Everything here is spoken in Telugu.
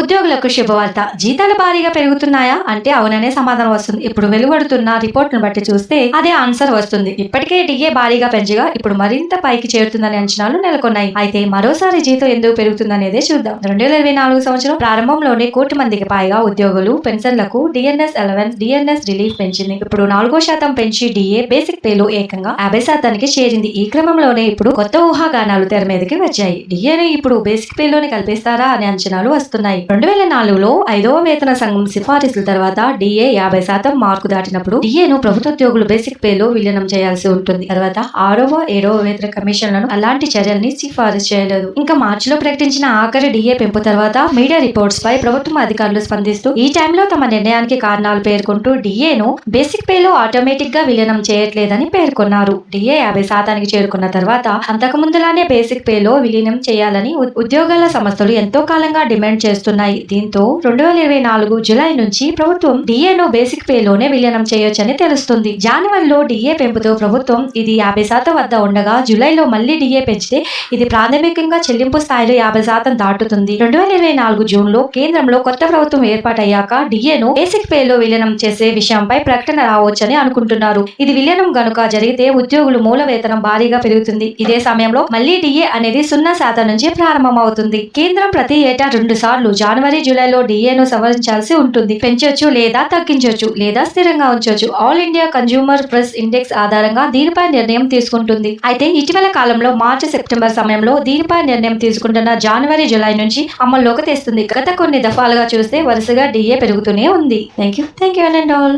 ఉద్యోగులకు శుభవార్త. జీతాలు భారీగా పెరుగుతున్నాయా? అంటే అవుననే సమాధానం వస్తుంది. ఇప్పుడు వెలువడుతున్న రిపోర్ట్ను బట్టి చూస్తే అదే ఆన్సర్ వస్తుంది. ఇప్పటికే డిఏ భారీగా పెంచగా ఇప్పుడు మరింత పైకి చేరుతుందనే అంచనాలు నెలకొన్నాయి. అయితే మరోసారి జీతం ఎందుకు పెరుగుతుందనేదే చూద్దాం. రెండు వేల ఇరవై నాలుగు సంవత్సరం ప్రారంభంలోనే కోటి మందికి పైగా ఉద్యోగులు పెన్షన్లకు డిఎన్ఎస్ అలవెన్స్ డిఎన్ఎస్ రిలీఫ్ పెంచింది. ఇప్పుడు నాలుగో శాతం పెంచి డిఏ బేసిక్ పేలో ఏకంగా యాభై శాతానికి చేరింది. ఈ క్రమంలోనే ఇప్పుడు కొత్త ఊహాగానాలు తెర మీదకి వచ్చాయి. డిఏని ఇప్పుడు బేసిక్ పేలోనే కల్పిస్తారా అనే అంచనాలు వస్తున్నాయి. రెండు వేల నాలుగులో ఐదవ వేతన సంఘం సిఫారసుల తర్వాత డిఏ యాభై శాతం మార్కు దాటినప్పుడు డిఏను ప్రభుత్వ ఉద్యోగులు బేసిక్ పేలో విలీనం చేయాల్సి ఉంటుంది. తర్వాత ఆరవ ఏడవ వేతన కమిషన్లను అలాంటి చర్యల్ని సిఫారసు చేయలేదు. ఇంకా మార్చిలో ప్రకటించిన ఆఖరి డిఏ పెంపు తర్వాత మీడియా రిపోర్ట్స్ పై ప్రభుత్వం అధికారులు స్పందిస్తూ ఈ టైంలో తమ నిర్ణయానికి కారణాలు పేర్కొంటూ డిఏను బేసిక్ పేలో ఆటోమేటిక్గా విలీనం చేయట్లేదని పేర్కొన్నారు. డిఏ యాభై శాతానికి చేరుకున్న తర్వాత అంతకు ముందులానే బేసిక్ పేలో విలీనం చేయాలని ఉద్యోగాల సంస్థలు ఎంతో కాలంగా డిమాండ్ చేస్తున్నాయి. దీంతో రెండు వేల ఇరవై నాలుగు జులై నుంచి ప్రభుత్వం డిఏను బేసిక్ పేలోనే విలీనం చేయొచ్చని తెలుస్తుంది. జనవరిలో డిఏ పెంపుతో ప్రభుత్వం ఇది యాభై శాతం వద్ద ఉండగా జూలైలో మళ్ళీ డిఏ పెంచితే ఇది ప్రాథమికంగా చెల్లింపు స్థాయిలో యాభై శాతం దాటుతుంది. రెండు వేల ఇరవై నాలుగు జూన్లో కేంద్రంలో కొత్త ప్రభుత్వం ఏర్పాటయ్యాక డిఏను బేసిక్ పేలో విలీనం చేసే విషయంపై ప్రకటన రావచ్చని అనుకుంటున్నారు. ఇది విలీనం గనుక జరిగితే ఉద్యోగులు మూల వేతనం భారీగా పెరుగుతుంది. ఇదే సమయంలో మళ్ళీ డిఏ అనేది సున్నా శాతం నుంచి ప్రారంభమవుతుంది. కేంద్రం ప్రతి ఏటా రెండు సార్లు జనవరి జూలైలో డిఏను సవరించాల్సి ఉంటుంది. పెంచొచ్చు లేదా తగ్గించొచ్చు లేదా స్థిరంగా ఉంచవచ్చు all India consumer price index ఆధారంగా దీనిపై నిర్ణయం తీసుకుంటుంది. అయితే ఇటీవల కాలంలో మార్చి సెప్టెంబర్ సమయంలో దీనిపై నిర్ణయం తీసుకుంటున్న జనవరి జూలై నుంచి అమల్లోకి తెస్తుంది. గత కొన్ని దఫాలుగా చూస్తే వరుసగా డిఏ పెరుగుతూనే ఉంది. Thank you thank you and all